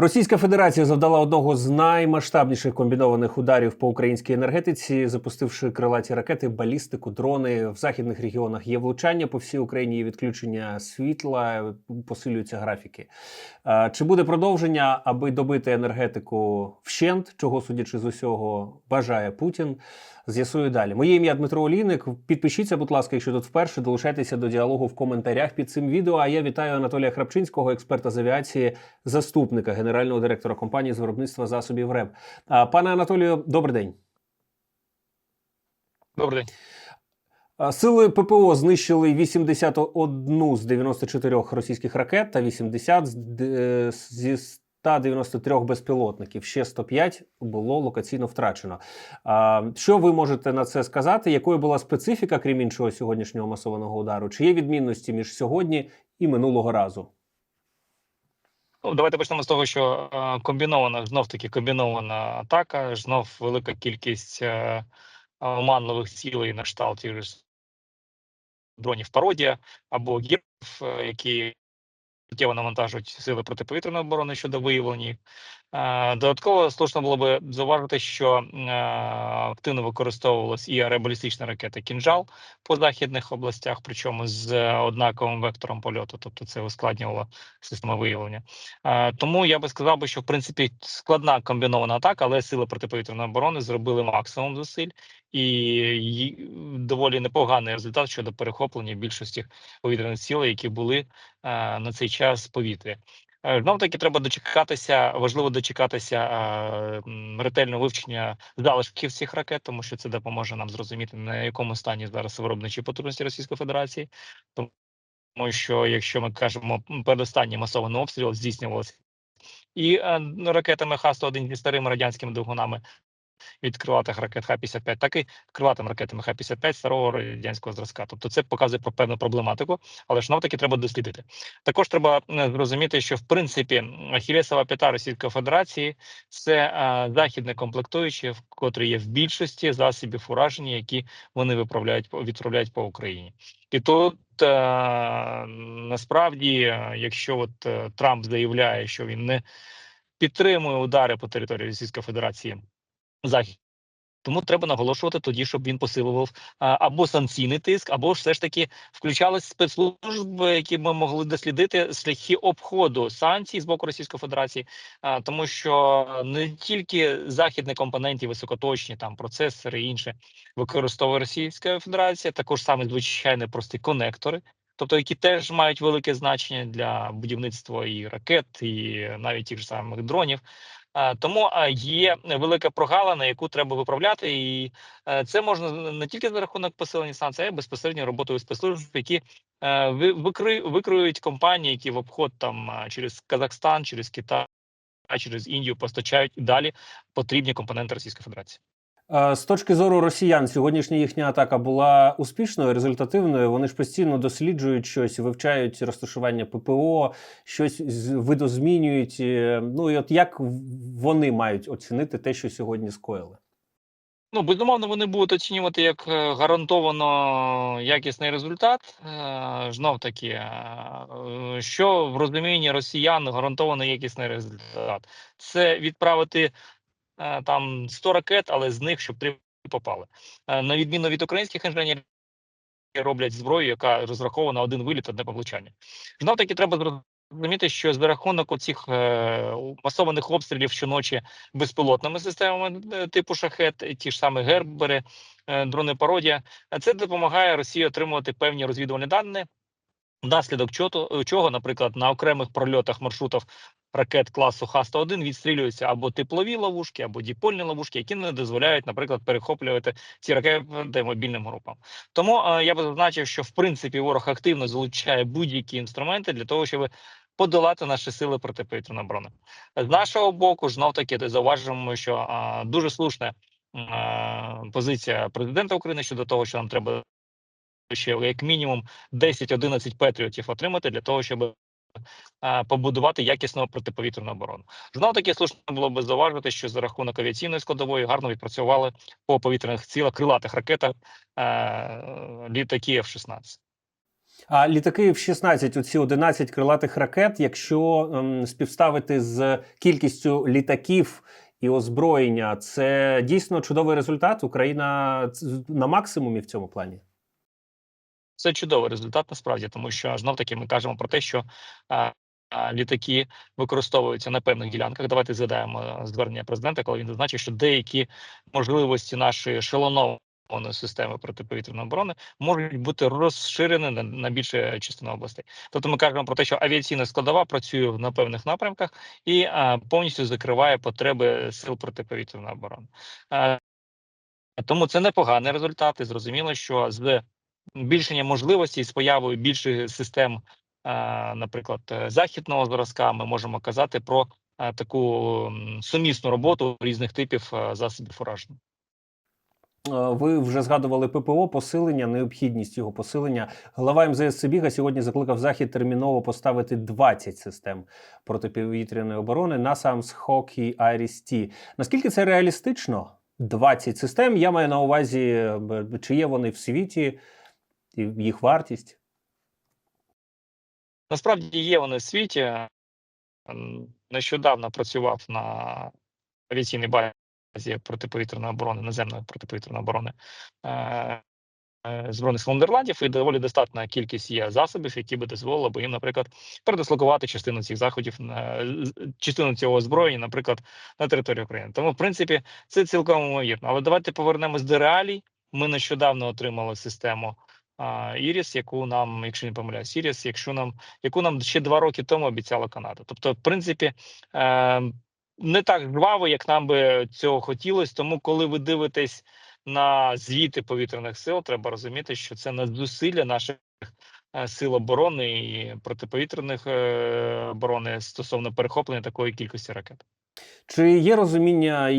Російська Федерація завдала одного з наймасштабніших комбінованих ударів по українській енергетиці, запустивши крилаті ракети, балістику, дрони в західних регіонах. Є влучання по всій Україні, є відключення світла, посилюються графіки. Чи буде продовження, аби добити енергетику вщент, чого судячи з усього, бажає Путін? З'ясую далі. Моє ім'я Дмитро Олійник. Підпишіться, будь ласка, якщо тут вперше долучайтеся до діалогу в коментарях під цим відео. А я вітаю Анатолія Храпчинського, експерта з авіації, заступника генерального директора компанії з виробництва засобів РЕБ. Пане Анатолію, добрий день. Добрий день. Сили ППО знищили 81 з 94 російських ракет та 80 з д- зі 193 безпілотників. Ще 105 було локаційно втрачено. Що ви можете на це сказати? Якою була специфіка, крім іншого, сьогоднішнього масованого удару? Чи є відмінності між сьогодні і минулого разу? Ну, давайте почнемо з того, що е, комбінована знов таки комбінована атака, знов велика кількість е, оманливих цілей на ж дронів пародія або гірів, е, які суттєво навантажують сили протиповітряної оборони щодо виявлення їх. Е, Додатково слушно було би зауважити, що е, активно використовувалась і аеробалістична ракета Кінжал по західних областях, причому з е, однаковим вектором польоту, тобто це ускладнювало систему виявлення. Тому я би сказав що в принципі складна комбінована атака, але сили протиповітряної оборони зробили максимум зусиль і доволі непоганий результат щодо перехоплення більшості повітряних цілей, які були на цей час в повітрі. Знов таки треба дочекатися, важливо дочекатися е, ретельного вивчення залишків цих ракет, тому що це допоможе нам зрозуміти на якому стані зараз виробничі потужності Російської Федерації. Тому що, якщо ми кажемо, передостанні масований обстріл здійснювався і е, ракетами Х-101 зі старими радянськими двигунами від крилатих ракет Х-55, так і крилатими ракетами Х-55 старого радянського зразка. Тобто це показує про певну проблематику, але ж таки треба дослідити. Також треба е, зрозуміти, що в принципі Ахілесова п'ята Російської Федерації це е, західне комплектуюче, в котрі є в більшості засобів ураження, які вони виправляють відправляють по Україні. І тут е, насправді, е, якщо от е, Трамп заявляє, що він не підтримує удари по території Російської Федерації захід. Тому треба наголошувати тоді, щоб він посилював або санкційний тиск, або все ж таки включались спецслужби, які ми могли дослідити шляхи обходу санкцій з боку Російської Федерації, тому що не тільки західні компоненти високоточні, там процесори і інше використовує Російська Федерація, також саме звичайні прості конектори. Тобто, які теж мають велике значення для будівництва і ракет, і навіть тих самих дронів. Е, Тому е, є велика прогалина, яку треба виправляти, і е, це можна не тільки за рахунок посилення санкцій, а й безпосередньо роботою спецслужб, які викриють компанії, які в обход там через Казахстан, через Китай, через Індію постачають і далі потрібні компоненти Російської Федерації. Е, З точки зору росіян, сьогоднішня їхня атака була успішною, результативною. Вони ж постійно досліджують щось, вивчають розташування ППО, щось видозмінюють. Е, Ну і от як вони мають оцінити те, що сьогодні скоїли? Ну, безумовно, вони будуть оцінювати як е, гарантовано якісний результат. Знов таки, що в розумінні росіян гарантовано якісний результат. Це відправити там 100 ракет, але з них щоб три попали. Е, На відміну від українських інженерів, роблять зброю, яка розрахована один виліт, одне влучання. Знов таки треба зрозуміти, що за рахунок оцих е, масованих обстрілів щоночі безпілотними системами е, типу шахет, ті ж самі гербери, е, дрони пародія, е, це допомагає Росії отримувати певні розвідувальні дані. Внаслідок чого, наприклад, на окремих прольотах маршрутів ракет класу Х-101 відстрілюються або теплові ловушки, або діпольні ловушки, які не дозволяють, наприклад, перехоплювати ці ракети мобільним групам. Тому е, я би зазначив, що в принципі ворог активно залучає будь-які інструменти для того, щоб подолати наші сили протиповітряної оборони. З нашого боку, знов таки зауважуємо, що е, дуже слушна е, позиція президента України щодо того, що нам треба ще як мінімум 10-11 патріотів отримати для того, щоб побудувати якісну протиповітряну оборону. Знов таки слушно було би зауважити, що за рахунок авіаційної складової гарно відпрацювали по повітряних цілах крилатих ракетах літаки F-16. А літаки F-16, оці 11 крилатих ракет, якщо ем, співставити з кількістю літаків і озброєння, це дійсно чудовий результат. Україна на максимумі в цьому плані. Це чудовий результат насправді, тому що знов таки ми кажемо про те, що а, літаки використовуються на певних ділянках. Давайте згадаємо е, звернення президента, коли він зазначив, що деякі можливості нашої шалонованої системи протиповітряної оборони можуть бути розширені на, на більше частину областей. Тобто ми кажемо про те, що авіаційна складова працює на певних напрямках і а, повністю закриває потреби сил протиповітряної оборони. А, тому це непоганий результат, і зрозуміло, що з збільшення можливостей з появою більших систем, е, наприклад, е, західного зразка, ми можемо казати про е, таку сумісну роботу різних типів засобів ураження. Ви вже згадували ППО, посилення, необхідність його посилення. Глава МЗС Сибіга сьогодні закликав Захід терміново поставити 20 систем протиповітряної оборони на сам Схок і Айріс-Ті. Наскільки це реалістично? 20 систем. Я маю на увазі, чи є вони в світі, їх вартість. Насправді є вони в світі. Нещодавно працював на авіаційній базі протиповітряної оборони, наземної протиповітряної оборони е, е, Збройних сил Нідерландів, і доволі достатня кількість є засобів, які би дозволили би їм, наприклад, передислокувати частину цих заходів на частину цього озброєння, наприклад, на територію України. Тому, в принципі, це цілком ймовірно. Але давайте повернемось до реалій. Ми нещодавно отримали систему Іріс, яку нам, якщо не помиляюсь, Іріс, якщо нам яку нам ще два роки тому обіцяла Канада. Тобто, в принципі, е, не так жваво, як нам би цього хотілося. Тому, коли ви дивитесь на звіти повітряних сил, треба розуміти, що це на зусилля наших е, сил оборони і протиповітряних е, оборони стосовно перехоплення такої кількості ракет. Чи є розуміння,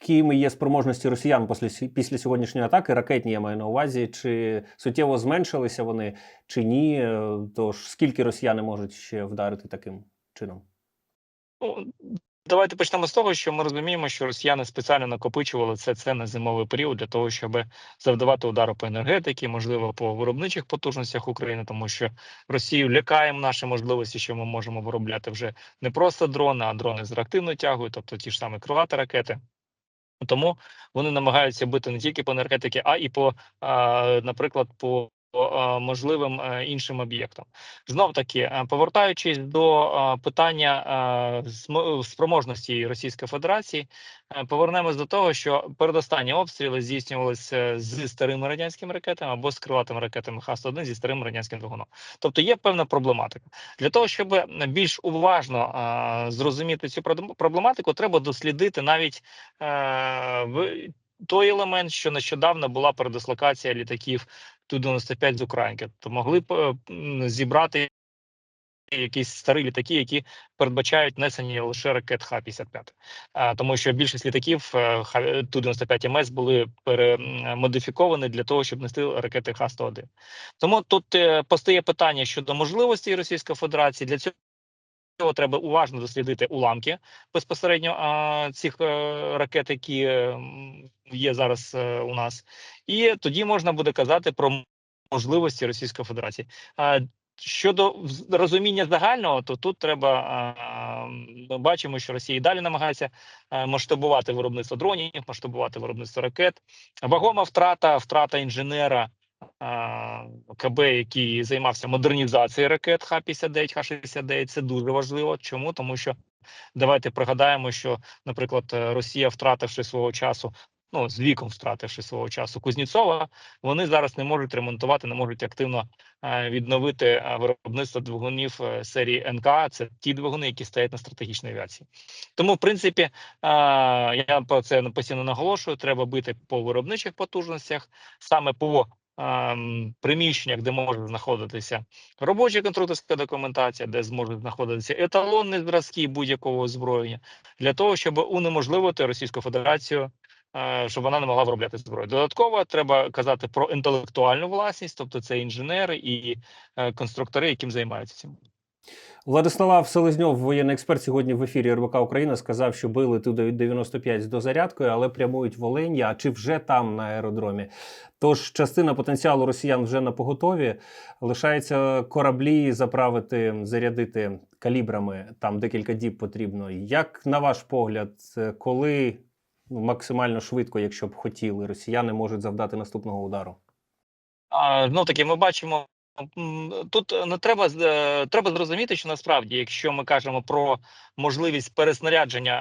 якими є спроможності росіян після, після сьогоднішньої атаки? Ракетні я маю на увазі, чи суттєво зменшилися вони, чи ні? Е, Тож скільки росіяни можуть ще вдарити таким чином? Ну, давайте почнемо з того, що ми розуміємо, що росіяни спеціально накопичували це, це на зимовий період для того, щоб завдавати удару по енергетиці, можливо, по виробничих потужностях України, тому що Росію лякаємо наші можливості, що ми можемо виробляти вже не просто дрони, а дрони з реактивною тягою, тобто ті ж самі крилаті ракети. Тому вони намагаються бити не тільки по енергетиці, а і по, наприклад, по можливим іншим об'єктам. Знов таки, е, повертаючись до е, питання е, спроможності Російської Федерації, е, повернемось до того, що передостанні обстріли здійснювалися зі старими радянськими ракетами або з крилатими ракетами Х-101 зі старим радянським двигуном. Тобто є певна проблематика. Для того, щоб більш уважно е, зрозуміти цю проблематику, треба дослідити навіть е, в той елемент, що нещодавно була передислокація літаків Ту-95 з Українки, то могли б е, зібрати якісь старі літаки, які передбачають несення лише ракет Х-55. А, Тому що більшість літаків е, Ту-95 МС були перемодифіковані для того, щоб нести ракети Х-101. Тому тут е, постає питання щодо можливості Російської Федерації. Для цього цього треба уважно дослідити уламки безпосередньо а, цих е, ракет, які е, є зараз е, у нас, і тоді можна буде казати про можливості Російської Федерації. А, Щодо розуміння загального, то тут треба ми бачимо, що Росія і далі намагається масштабувати виробництво дронів, масштабувати виробництво ракет. Вагома втрата, втрата інженера КБ, який займався модернізацією ракет Х-59, Х-69, це дуже важливо. Чому? Тому що давайте пригадаємо, що, наприклад, е, Росія, втративши свого часу, ну з віком втративши свого часу Кузнєцова, вони зараз не можуть ремонтувати, не можуть активно е, відновити е, виробництво двигунів серії НК. Це ті двигуни, які стоять на стратегічній авіації. Тому, в принципі, я про це постійно наголошую. Треба бити по виробничих потужностях, саме по приміщеннях, де може знаходитися робоча конструкторська документація, де зможуть знаходитися еталонні зразки будь-якого озброєння, для того, щоб унеможливити Російську Федерацію, е, щоб вона не могла виробляти зброю. Додатково треба казати про інтелектуальну власність, тобто це інженери і е, конструктори, яким займаються цим. Владислав Селезньов, воєнний експерт, сьогодні в ефірі РБК Україна сказав, що били ту 95 з дозарядкою, але прямують в Олені. А чи вже там на аеродромі? Тож частина потенціалу росіян вже на поготові. Лишається кораблі заправити, зарядити калібрами. Там декілька діб потрібно. Як на ваш погляд, е, коли ну, максимально швидко, якщо б хотіли, росіяни можуть завдати наступного удару? Знов таки, ми бачимо. Тут не треба е, треба зрозуміти, що насправді, якщо ми кажемо про можливість переснарядження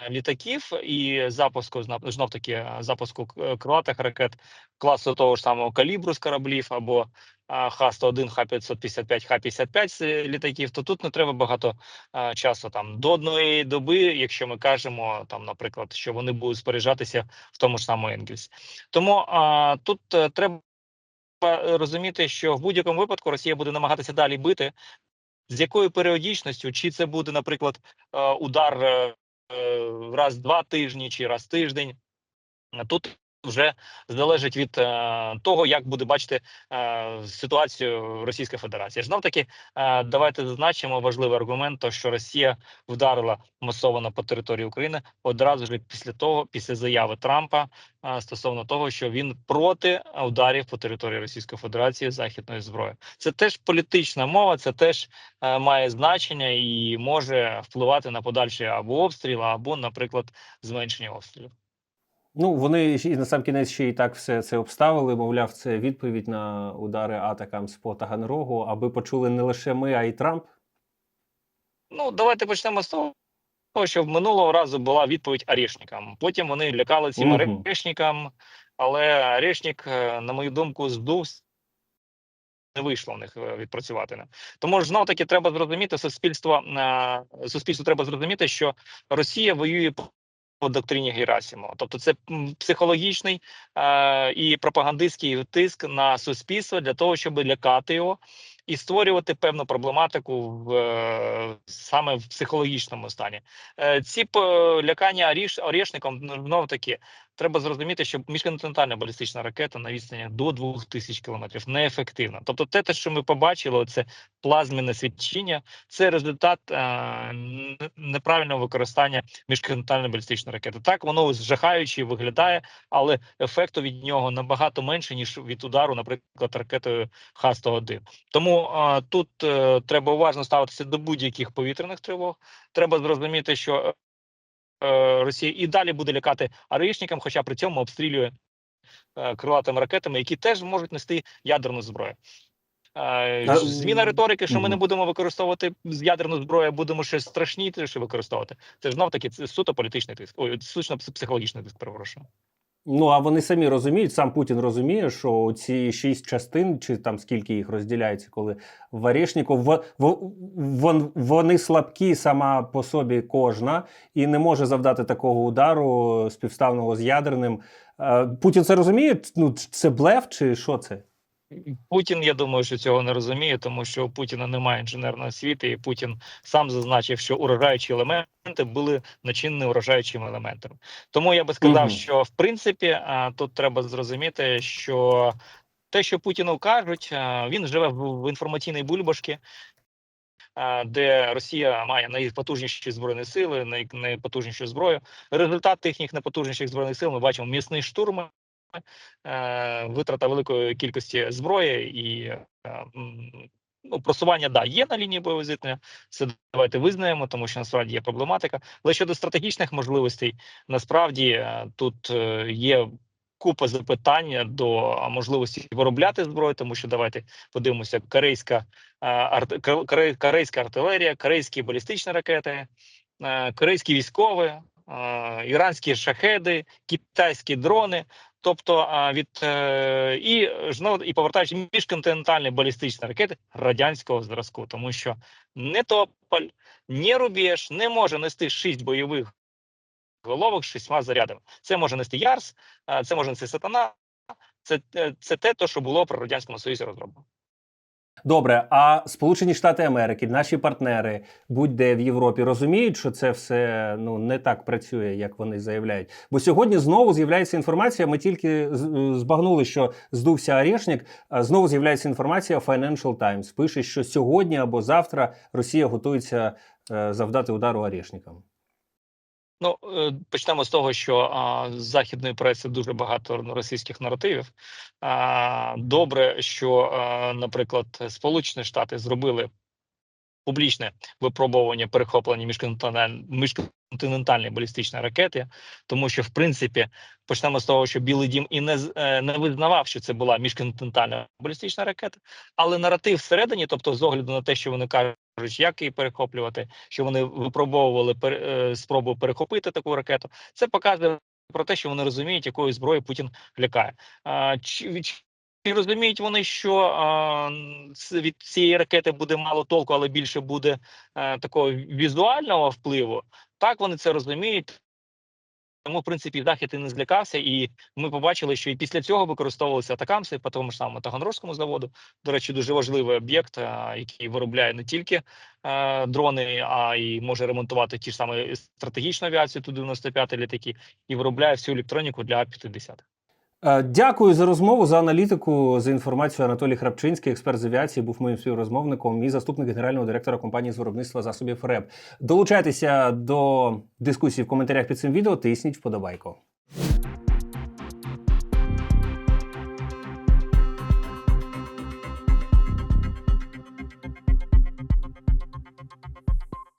е, літаків і запуску знов таки е, запуску крилатих ракет класу того ж самого калібру з кораблів або е, Х-101, Х-555, Х-55 з е, літаків, то тут не треба багато е, часу. Там до одної доби, якщо ми кажемо там, наприклад, що вони будуть споряджатися в тому ж самому Енгельс. Тому а, тут е, треба е, розуміти, що в будь-якому випадку Росія буде намагатися далі бити. З якою періодичністю, чи це буде, наприклад, е, удар е, е, раз два тижні, чи раз в тиждень. Е, Тут вже залежить від е, того, як буде бачити е, ситуацію Російська Федерація. Знов таки, е, давайте зазначимо важливий аргумент, то що Росія вдарила масово по території України одразу ж після того, після заяви Трампа е, стосовно того, що він проти ударів по території Російської Федерації західної зброї. Це теж політична мова, це теж е, має значення і може впливати на подальші або обстріл, або, наприклад, зменшення обстрілів. Ну, вони і на сам кінець ще і так все це обставили. Мовляв, це відповідь на удари атакам з по Таганрогу, аби почули не лише ми, а й Трамп. Ну, давайте почнемо з того, що в минулого разу була відповідь Орешникам. Потім вони лякали цим Мгм. Орешникам, але Орешник, е, на мою думку, здувся. Не вийшло в них е, відпрацювати. Тому ж знов таки треба зрозуміти суспільство. е, Суспільству треба зрозуміти, що Росія воює доктрині Герасимова. Тобто, це психологічний е, і пропагандистський тиск на суспільство для того, щоб лякати його і створювати певну проблематику в е, саме в психологічному стані. Е, ці по- лякання оріш, орішником знов таки треба зрозуміти, що міжконтинентальна балістична ракета на відстані до 2000 кілометрів неефективна. Тобто, те, те, що ми побачили, це плазменне свідчення, це результат е, неправильного використання міжконтинентальної балістичної ракети. Так воно жахаюче виглядає, але ефекту від нього набагато менше ніж від удару, наприклад, ракетою Х-101. Тому е, тут е, треба уважно ставитися до будь-яких повітряних тривог. Треба зрозуміти, що е, Росія і далі буде лякати арішникам, хоча при цьому обстрілює е, крилатими ракетами, які теж можуть нести ядерну зброю. Е, Зміна риторики, що ми не будемо використовувати ядерну зброю, а будемо щось страшніше використовувати. Це ж знов таки суто політичний тиск. Ой, суто психологічний тиск, перепрошую. Ну а вони самі розуміють, сам Путін розуміє, що ці шість частин, чи там скільки їх розділяється, коли в в, в, вони слабкі сама по собі кожна, і не може завдати такого удару співставного з ядерним. Е, Путін це розуміє? Ну, це блеф, чи що це? Путін, я думаю, що цього не розуміє, тому що у Путіна немає інженерної освіти, і Путін сам зазначив, що уражаючі елементи були начинні уражаючими елементами. Тому я би сказав, Мгм. що в принципі тут треба зрозуміти, що те, що Путіну кажуть, він живе в, інформаційній бульбашці. Де Росія має найпотужніші збройні сили, найпотужнішу зброю. Результат їхніх найпотужніших збройних сил ми бачимо м'ясний штурм, е, витрата великої кількості зброї і е, ну, просування да є на лінії бойового зіткнення. Це давайте визнаємо, тому що насправді є проблематика. Але щодо стратегічних можливостей, насправді е, тут е, є. Купа запитань до можливості виробляти зброю, тому що давайте подивимося: корейська е, корейська артилерія, корейські балістичні ракети, е, корейські військові, е, іранські шахеди, китайські дрони. Тобто від е, і знову і повертаючи міжконтинентальні балістичні ракети радянського зразку, тому що не Тополь, не Рубіж не може нести шість бойових головок з шістьма зарядами. Це може нести Ярс, це може нести Сатана. Це, е, це те, що було при радянському союзі розроблено. Добре, а Сполучені Штати Америки, наші партнери, будь-де в Європі, розуміють, що це все ну не так працює, як вони заявляють. Бо сьогодні знову з'являється інформація. Ми тільки збагнули, що здувся Арешник. а Знову з'являється інформація. Financial Times пише, що сьогодні або завтра Росія готується е, завдати удару Арешникам. Ну, е, почнемо з того, що а, з західної преси дуже багато російських наративів. А, добре, що, а, наприклад, Сполучені Штати зробили публічне випробовування перехоплення міжконтиненталь- міжконтинентальної балістичної ракети, тому що, в принципі, почнемо з того, що Білий Дім і не е, не визнавав, що це була міжконтинентальна балістична ракета, але наратив всередині, тобто з огляду на те, що вони кажуть, як її перехоплювати, що вони випробовували пер, е, спробу перехопити таку ракету. Це показує про те, що вони розуміють, якою зброєю Путін лякає. Чи, чи розуміють вони, що а, від цієї ракети буде мало толку, але більше буде а, такого візуального впливу? Так вони це розуміють. Тому, в принципі, захід і не злякався, і ми побачили, що і після цього використовувалися атакамси по тому ж самому Таганрозькому заводу. До речі, дуже важливий об'єкт, який виробляє не тільки е, дрони, а й може ремонтувати ті ж самі стратегічну авіацію, ту 95 літаки, і виробляє всю електроніку для А-50. Е, Дякую за розмову, за аналітику, за інформацію. Анатолій Храпчинський, експерт з авіації, був моїм співрозмовником і заступник генерального директора компанії з виробництва засобів РЕБ. Долучайтеся до дискусії в коментарях під цим відео. Тисніть вподобайку.